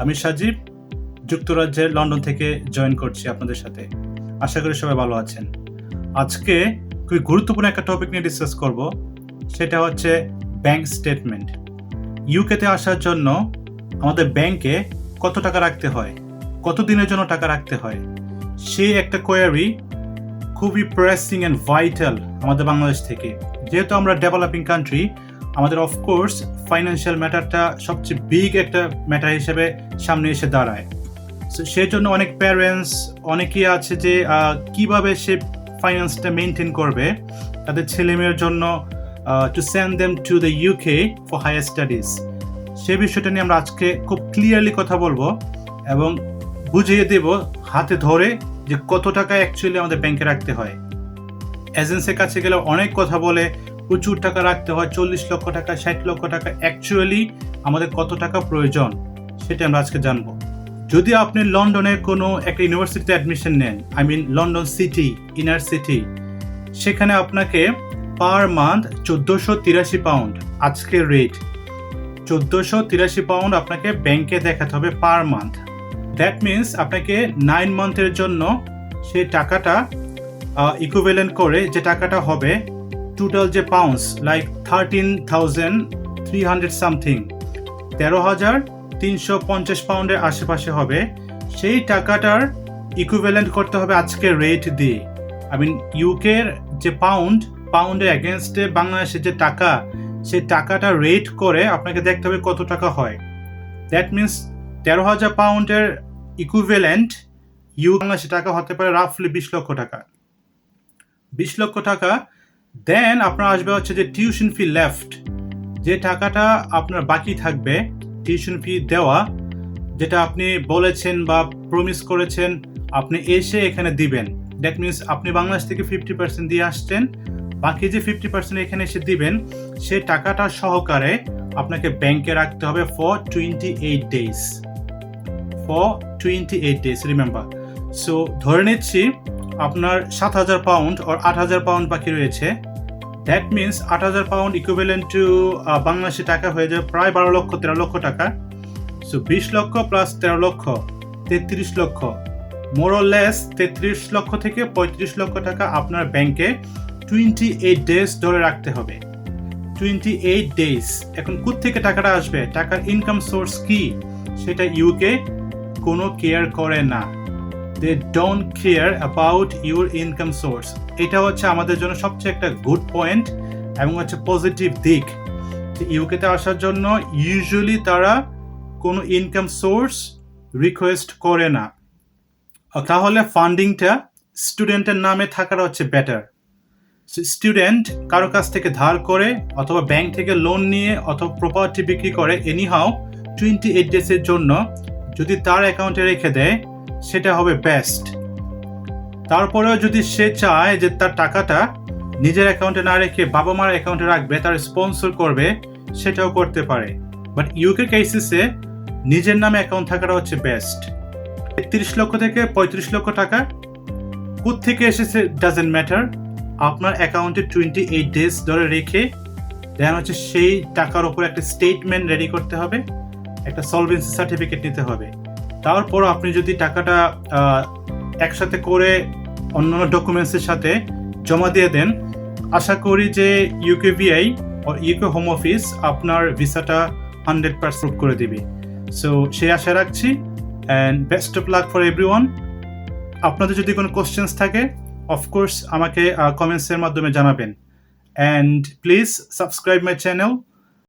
আমি সাজিব, যুক্তরাজ্যের লন্ডন থেকে জয়েন করছি আপনাদের সাথে। আশা করি সবাই ভালো আছেন। আজকে খুবই গুরুত্বপূর্ণ একটা টপিক নিয়ে ডিসকাস করব, সেটা হচ্ছে ব্যাংক স্টেটমেন্ট ইউকেতে আসার জন্য আমাদের ব্যাংকে কত টাকা রাখতে হয়, কত দিনের জন্য টাকা রাখতে হয় সেই একটা কোয়ারি খুবই প্রেসিং অ্যান্ড ভাইটাল আমাদের বাংলাদেশ থেকে। যেহেতু আমরা ডেভেলপিং কান্ট্রি আমাদের অফকোর্স ফাইন্যান্সিয়াল ম্যাটারটা সবচেয়ে বিগ একটা ম্যাটার হিসেবে সামনে এসে দাঁড়ায়। সেই জন্য অনেক প্যারেন্টস অনেকেই আছে যে কীভাবে সে ফাইন্যান্সটা মেনটেন করবে, তাদের ছেলে মেয়ের জন্য to send them to the UK for higher studies সে বিষয়টা নিয়ে আমরা আজকে খুব ক্লিয়ারলি কথা বলব এবং বুঝিয়ে দেব হাতে ধরে যে কত টাকা অ্যাকচুয়ালি আমাদের ব্যাংকে রাখতে হয়। এজেন্সির কাছে গেলে অনেক কথা বলে প্রচুর টাকা রাখতে হয়, চল্লিশ লক্ষ টাকা, ষাট লক্ষ টাকা অ্যাকচুয়ালি আমাদের কত টাকা প্রয়োজন সেটা আমরা আজকে জানব। যদি আপনি লন্ডনের কোনো একটা ইউনিভার্সিটিতে অ্যাডমিশন নেন I mean London city inner city সেখানে আপনাকে পার মান্থ চোদ্দোশো তিরাশি পাউন্ড আজকের রেট চোদ্দোশো তিরাশি পাউন্ড আপনাকে ব্যাংকে দেখাতে হবে পার মান্থ দ্যাট মিন্স আপনাকে নাইন মান্থের জন্য সেই টাকাটা ইকুইভ্যালেন্ট করে যে টাকাটা হবে টোটাল যে pounds like thirteen thousand three hundred something তেরো হাজার তিনশো পঞ্চাশ পাউন্ডের আশেপাশে হবে। সেই টাকাটার ইকুইভ্যালেন্ট করতে হবে আজকে রেট দিয়ে। আই মিন ইউকের যে পাউন্ড পাউন্ডের এগেনস্টে বাংলাদেশের যে টাকা, সেই টাকাটা রেট করে আপনাকে দেখতে হবে কত টাকা হয়। দ্যাট মিন্স তেরো হাজার পাউন্ডের ইকুইভ্যালেন্ট ইউ বাংলাদেশে টাকা হতে পারে রাফলি বিশ লক্ষ টাকা। বিশ লক্ষ টাকা দেন আপনার আসবে হচ্ছে যে টিউশন ফি লেফট যে টাকাটা আপনার বাকি থাকবে টিউশন ফি দেওয়া, যেটা আপনি বলেছেন বা প্রমিস করেছেন, আপনি এসে এখানে দিবেন। দ্যাট মিনস আপনি বাংলাদেশ থেকে ফিফটি পার্সেন্ট দিয়ে আসছেন, বাকি যে ফিফটি পার্সেন্ট এখানে এসে দিবেন, সে টাকাটা সহকারে আপনাকে ব্যাংকে রাখতে হবে for twenty eight days for twenty eight days remember so ধরে নিচ্ছি আপনার সাত হাজার পাউন্ড ওর আট হাজার পাউন্ড বাকি রয়েছে। দ্যাট মিনস আট হাজার পাউন্ড ইকুইভ্যালেন্ট টু বাংলাদেশি টাকা হয়ে যাবে প্রায় বারো লক্ষ, তেরো লক্ষ টাকা। সো বিশ লক্ষ প্লাস তেরো লক্ষ, তেত্রিশ লক্ষ। মোরলেস তেত্রিশ লক্ষ থেকে পঁয়ত্রিশ লক্ষ টাকা আপনার ব্যাংকে টোয়েন্টি এইট ডেজ ধরে রাখতে হবে। টোয়েন্টি এইট ডেজ এখন থেকে টাকাটা আসবে? টাকার ইনকাম সোর্স কি? সেটা ইউকে কোনো কেয়ার করে না। They don't care about your income source এটা হচ্ছে আমাদের জন্য সবচেয়ে একটা গুড পয়েন্ট এবং হচ্ছে পজিটিভ দিক। ইউকেতে আসার জন্য ইউজুয়ালি তারা কোনো ইনকাম সোর্স রিকোয়েস্ট করে না। তাহলে ফান্ডিংটা স্টুডেন্টের নামে থাকাটা হচ্ছে বেটার স্টুডেন্ট কারও কাছ থেকে ধার করে অথবা ব্যাংক থেকে লোন নিয়ে অথবা প্রপার্টি বিক্রি করে এনিহাও টোয়েন্টি এইট ডেজের জন্য যদি তার অ্যাকাউন্টে রেখে দেয় সেটা হবে বেস্ট তারপরেও যদি সে চায় যে তার টাকাটা নিজের অ্যাকাউন্টে না রেখে বাবা মার অ্যাকাউন্টে রাখবে, তার স্পন্সর করবে, সেটাও করতে পারে। বাট ইউকে কেসেসে নিজের নামে অ্যাকাউন্ট থাকাটা হচ্ছে বেস্ট তিরিশ লক্ষ থেকে পঁয়ত্রিশ লক্ষ টাকা থেকে এসেছে ডাজেন্ট ম্যাটার আপনার অ্যাকাউন্টে টোয়েন্টি এইট ডেজ ধরে রেখে দেন হচ্ছে সেই টাকার উপর একটা স্টেটমেন্ট রেডি করতে হবে, একটা সলভেন্সি সার্টিফিকেট নিতে হবে। তারপর আপনি যদি টাকাটা একসাথে করে অন্যান্য ডকুমেন্টসের সাথে জমা দিয়ে দেন, আশা করি যে UK VI UK home office আপনার ভিসাটা হান্ড্রেড পার্সেন্ট করে দিবে। সো সেই আশা রাখছি and best of luck for everyone আপনাদের যদি কোনো কোশ্চেন্স থাকে অফকোর্স আমাকে কমেন্টসের মাধ্যমে জানাবেন। And please subscribe my channel